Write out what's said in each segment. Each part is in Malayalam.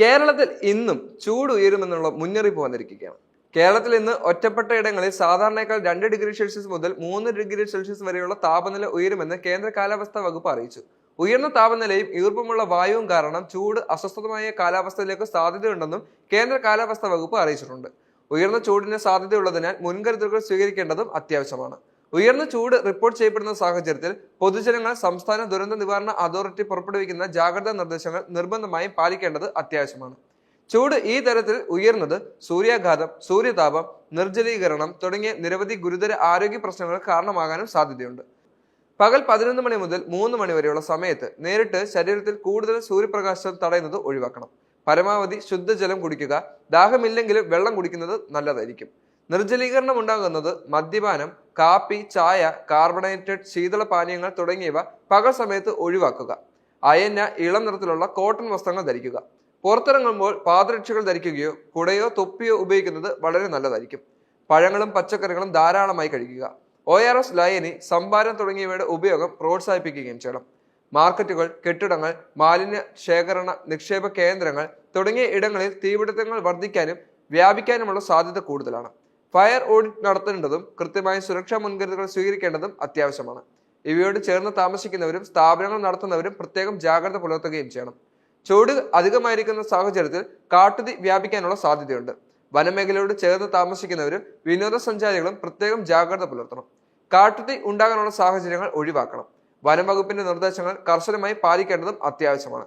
കേരളത്തിൽ ഇന്നും ചൂട് ഉയരുമെന്നുള്ള മുന്നറിയിപ്പ് വന്നിരിക്കുകയാണ്. കേരളത്തിൽ ഇന്ന് ഒറ്റപ്പെട്ട ഇടങ്ങളിൽ സാധാരണയേക്കാൾ രണ്ട് ഡിഗ്രി സെൽഷ്യസ് മുതൽ മൂന്ന് ഡിഗ്രി സെൽഷ്യസ് വരെയുള്ള താപനില ഉയരുമെന്ന് കേന്ദ്ര കാലാവസ്ഥാ വകുപ്പ് അറിയിച്ചു. ഉയർന്ന താപനിലയും ഈർപ്പമുള്ള വായുവും കാരണം ചൂട് അസ്വസ്ഥമായ കാലാവസ്ഥയിലേക്ക് സാധ്യതയുണ്ടെന്നും കേന്ദ്ര കാലാവസ്ഥാ വകുപ്പ് അറിയിച്ചിട്ടുണ്ട്. ഉയർന്ന ചൂടിന് സാധ്യതയുള്ളതിനാൽ മുൻകരുതലുകൾ സ്വീകരിക്കേണ്ടതും അത്യാവശ്യമാണ്. ഉയർന്ന ചൂട് റിപ്പോർട്ട് ചെയ്യപ്പെടുന്ന സാഹചര്യത്തിൽ പൊതുജനങ്ങൾ സംസ്ഥാന ദുരന്ത നിവാരണ അതോറിറ്റി പുറപ്പെടുവിക്കുന്ന ജാഗ്രതാ നിർദ്ദേശങ്ങൾ നിർബന്ധമായും പാലിക്കേണ്ടത് അത്യാവശ്യമാണ്. ചൂട് ഈ തരത്തിൽ ഉയർന്നത് സൂര്യാഘാതം സൂര്യതാപം നിർജലീകരണം തുടങ്ങിയ നിരവധി ഗുരുതര ആരോഗ്യ പ്രശ്നങ്ങൾ കാരണമാകാനും സാധ്യതയുണ്ട്. പകൽ പതിനൊന്ന് മണി മുതൽ മൂന്ന് മണി വരെയുള്ള സമയത്ത് നേരിട്ട് ശരീരത്തിൽ കൂടുതൽ സൂര്യപ്രകാശം തടയുന്നത് ഒഴിവാക്കണം. പരമാവധി ശുദ്ധജലം കുടിക്കുക ദാഹമില്ലെങ്കിലും വെള്ളം കുടിക്കുന്നത് നല്ലതായിരിക്കും. നിർജലീകരണം ഉണ്ടാകുന്നത് മദ്യപാനം കാപ്പി ചായ കാർബണേറ്റഡ് ശീതള പാനീയങ്ങൾ തുടങ്ങിയവ പകൽ സമയത്ത് ഒഴിവാക്കുക. അയഞ്ഞ ഇളം നിറത്തിലുള്ള കോട്ടൺ വസ്ത്രങ്ങൾ ധരിക്കുക. പുറത്തിറങ്ങുമ്പോൾ പാദരക്ഷകൾ ധരിക്കുകയോ കുടയോ തൊപ്പിയോ ഉപയോഗിക്കുന്നത് വളരെ നല്ലതായിരിക്കും. പഴങ്ങളും പച്ചക്കറികളും ധാരാളമായി കഴിക്കുക. ഒ ആർ എസ് ലയനി സംഭാരം തുടങ്ങിയവയുടെ ഉപയോഗം പ്രോത്സാഹിപ്പിക്കുകയും ചെയ്യണം. മാർക്കറ്റുകൾ കെട്ടിടങ്ങൾ മാലിന്യ ശേഖരണ നിക്ഷേപ കേന്ദ്രങ്ങൾ തുടങ്ങിയ ഇടങ്ങളിൽ തീപിടുത്തങ്ങൾ വർദ്ധിക്കാനും വ്യാപിക്കാനുമുള്ള സാധ്യത കൂടുതലാണ്. ഫയർ ഓഡിറ്റ് നടത്തേണ്ടതും കൃത്യമായ സുരക്ഷാ മുൻകരുതലുകൾ സ്വീകരിക്കേണ്ടതും അത്യാവശ്യമാണ്. ഇവയോട് ചേർന്ന് താമസിക്കുന്നവരും സ്ഥാപനങ്ങൾ നടത്തുന്നവരും പ്രത്യേകം ജാഗ്രത പുലർത്തുകയും ചെയ്യണം. ചൂട് അധികമായിരിക്കുന്ന സാഹചര്യത്തിൽ കാട്ടുതി വ്യാപിക്കാനുള്ള സാധ്യതയുണ്ട്. വനമേഖലയോട് ചേർന്ന് താമസിക്കുന്നവരും വിനോദസഞ്ചാരികളും പ്രത്യേകം ജാഗ്രത പുലർത്തണം. കാട്ടുതി ഉണ്ടാകാനുള്ള സാഹചര്യങ്ങൾ ഒഴിവാക്കണം. വനം വകുപ്പിന്റെ നിർദ്ദേശങ്ങൾ കർശനമായി പാലിക്കേണ്ടതും അത്യാവശ്യമാണ്.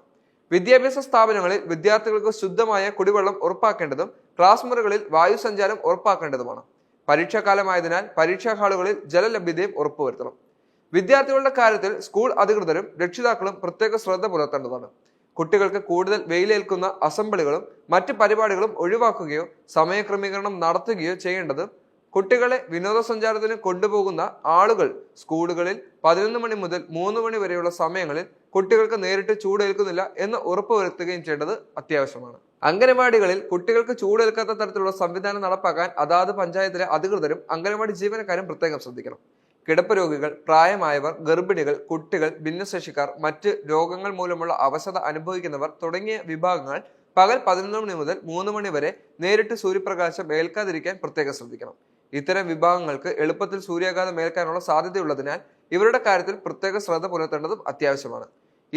വിദ്യാഭ്യാസ സ്ഥാപനങ്ങളിൽ വിദ്യാർത്ഥികൾക്ക് ശുദ്ധമായ കുടിവെള്ളം ഉറപ്പാക്കേണ്ടതും ക്ലാസ് മുറികളിൽ വായു സഞ്ചാരം ഉറപ്പാക്കേണ്ടതുമാണ്. പരീക്ഷാകാലമായതിനാൽ പരീക്ഷാ ഹാളുകളിൽ ജലലഭ്യതയും ഉറപ്പുവരുത്തണം. വിദ്യാർത്ഥികളുടെ കാര്യത്തിൽ സ്കൂൾ അധികൃതരും രക്ഷിതാക്കളും പ്രത്യേക ശ്രദ്ധ പുലർത്തേണ്ടതാണ്. കുട്ടികൾക്ക് കൂടുതൽ വെയിലേൽക്കുന്ന അസംബ്ലികളും മറ്റ് പരിപാടികളും ഒഴിവാക്കുകയോ സമയക്രമീകരണം നടത്തുകയോ ചെയ്യേണ്ടത് കുട്ടികളെ വിനോദസഞ്ചാരത്തിന് കൊണ്ടുപോകുന്ന ആളുകൾ സ്കൂളുകളിൽ പതിനൊന്ന് മണി മുതൽ മൂന്ന് മണി വരെയുള്ള സമയങ്ങളിൽ കുട്ടികൾക്ക് നേരിട്ട് ചൂടേൽക്കുന്നില്ല എന്ന് ഉറപ്പുവരുത്തുകയും ചെയ്യേണ്ടത് അത്യാവശ്യമാണ്. അംഗനവാടികളിൽ കുട്ടികൾക്ക് ചൂടേൽക്കാത്ത തരത്തിലുള്ള സംവിധാനം നടപ്പാക്കാൻ അതാത് പഞ്ചായത്തിലെ അധികൃതരും അംഗനവാടി ജീവനക്കാരും പ്രത്യേകം ശ്രദ്ധിക്കണം. കിടപ്പ് രോഗികൾ പ്രായമായവർ ഗർഭിണികൾ കുട്ടികൾ ഭിന്നശേഷിക്കാർ മറ്റ് രോഗങ്ങൾ മൂലമുള്ള അവശത അനുഭവിക്കുന്നവർ തുടങ്ങിയ വിഭാഗങ്ങൾ പകൽ പതിനൊന്ന് മണി മുതൽ മൂന്ന് മണി വരെ നേരിട്ട് സൂര്യപ്രകാശം ഏൽക്കാതിരിക്കാൻ പ്രത്യേകം ശ്രദ്ധിക്കണം. ഇത്തരം വിഭാഗങ്ങൾക്ക് എളുപ്പത്തിൽ സൂര്യാഘാതം ഏൽക്കാനുള്ള സാധ്യതയുള്ളതിനാൽ ഇവരുടെ കാര്യത്തിൽ പ്രത്യേക ശ്രദ്ധ പുലർത്തേണ്ടതും അത്യാവശ്യമാണ്.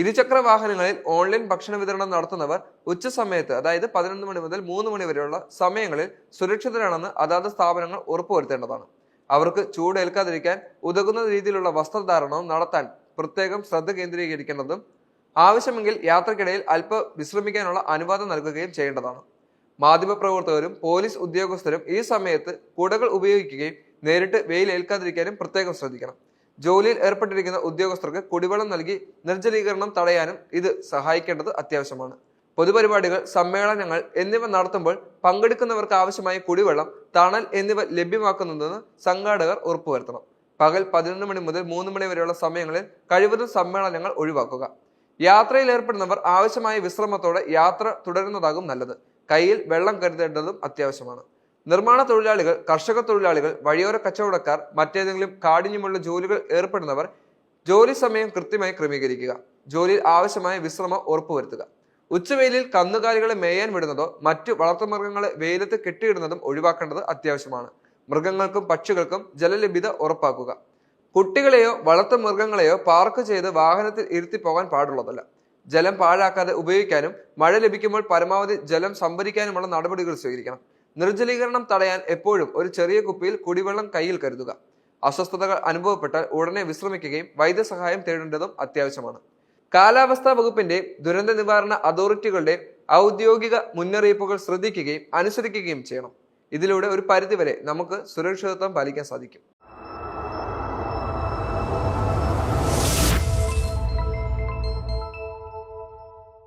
ഇരുചക്ര വാഹനങ്ങളിൽ ഓൺലൈൻ ഭക്ഷണ വിതരണം നടത്തുന്നവർ ഉച്ച സമയത്ത് അതായത് പതിനൊന്ന് മണി മുതൽ മൂന്ന് മണി വരെയുള്ള സമയങ്ങളിൽ സുരക്ഷിതരാണെന്ന് അതാത് സ്ഥാപനങ്ങൾ ഉറപ്പുവരുത്തേണ്ടതാണ്. അവർക്ക് ചൂടേൽക്കാതിരിക്കാൻ ഉതകുന്ന രീതിയിലുള്ള വസ്ത്രധാരണവും നടത്താൻ പ്രത്യേകം ശ്രദ്ധ കേന്ദ്രീകരിക്കേണ്ടതും ആവശ്യമെങ്കിൽ യാത്രക്കിടയിൽ അല്പ വിശ്രമിക്കാനുള്ള അനുവാദം നൽകുകയും ചെയ്യേണ്ടതാണ്. മാധ്യമപ്രവർത്തകരും പോലീസ് ഉദ്യോഗസ്ഥരും ഈ സമയത്ത് കുടകൾ ഉപയോഗിക്കുകയും നേരിട്ട് വെയിൽ ഏൽക്കാതിരിക്കാനും പ്രത്യേകം ശ്രദ്ധിക്കണം. ജോലിയിൽ ഏർപ്പെട്ടിരിക്കുന്ന ഉദ്യോഗസ്ഥർക്ക് കുടിവെള്ളം നൽകി നിർജലീകരണം തടയാനും ഇത് സഹായിക്കേണ്ടത് അത്യാവശ്യമാണ്. പൊതുപരിപാടികൾ സമ്മേളനങ്ങൾ എന്നിവ നടത്തുമ്പോൾ പങ്കെടുക്കുന്നവർക്ക് ആവശ്യമായ കുടിവെള്ളം തണൽ എന്നിവ ലഭ്യമാക്കുന്നുണ്ടെന്ന് സംഘാടകർ ഉറപ്പുവരുത്തണം. പകൽ പതിനൊന്ന് മണി മുതൽ മൂന്ന് മണി വരെയുള്ള സമയങ്ങളിൽ കഴിവതും സമ്മേളനങ്ങൾ ഒഴിവാക്കുക. യാത്രയിൽ ഏർപ്പെടുന്നവർ ആവശ്യമായ വിശ്രമത്തോടെ യാത്ര തുടരുന്നതാകും നല്ലത്. കയ്യിൽ വെള്ളം കരുതേണ്ടതും അത്യാവശ്യമാണ്. നിർമ്മാണ തൊഴിലാളികൾ കർഷക തൊഴിലാളികൾ വഴിയോര കച്ചവടക്കാർ മറ്റേതെങ്കിലും കാഠിന്യമുള്ള ജോലികൾ ഏർപ്പെടുന്നവർ ജോലി സമയം കൃത്യമായി ക്രമീകരിക്കുക. ജോലിയിൽ ആവശ്യമായ വിശ്രമം ഉറപ്പുവരുത്തുക. ഉച്ചവെയിലിൽ കന്നുകാലികളെ മേയാൻ വിടുന്നതോ മറ്റു വളർത്തുമൃഗങ്ങളെ വെയിലത്ത് കെട്ടിയിടുന്നതും ഒഴിവാക്കേണ്ടത് അത്യാവശ്യമാണ്. മൃഗങ്ങൾക്കും പക്ഷികൾക്കും ജലലഭ്യത ഉറപ്പാക്കുക. കുട്ടികളെയോ വളർത്തു മൃഗങ്ങളെയോ പാർക്ക് ചെയ്ത് വാഹനത്തിൽ ഇരുത്തി പോകാൻ പാടുള്ളതല്ല. ജലം പാഴാക്കാതെ ഉപയോഗിക്കാനും മഴ ലഭിക്കുമ്പോൾ പരമാവധി ജലം സംഭരിക്കാനുമുള്ള നടപടികൾ സ്വീകരിക്കണം. നിർജലീകരണം തടയാൻ എപ്പോഴും ഒരു ചെറിയ കുപ്പിയിൽ കുടിവെള്ളം കയ്യിൽ കരുതുക. അസ്വസ്ഥതകൾ അനുഭവപ്പെട്ടാൽ ഉടനെ വിശ്രമിക്കുകയും വൈദ്യസഹായം തേടേണ്ടതും അത്യാവശ്യമാണ്. കാലാവസ്ഥാ വകുപ്പിന്റെ ദുരന്ത നിവാരണ അതോറിറ്റികളുടെ ഔദ്യോഗിക മുന്നറിയിപ്പുകൾ ശ്രദ്ധിക്കുകയും അനുസരിക്കുകയും ചെയ്യണം. ഇതിലൂടെ ഒരു പരിധിവരെ നമുക്ക് സുരക്ഷിതത്വം പാലിക്കാൻ സാധിക്കും.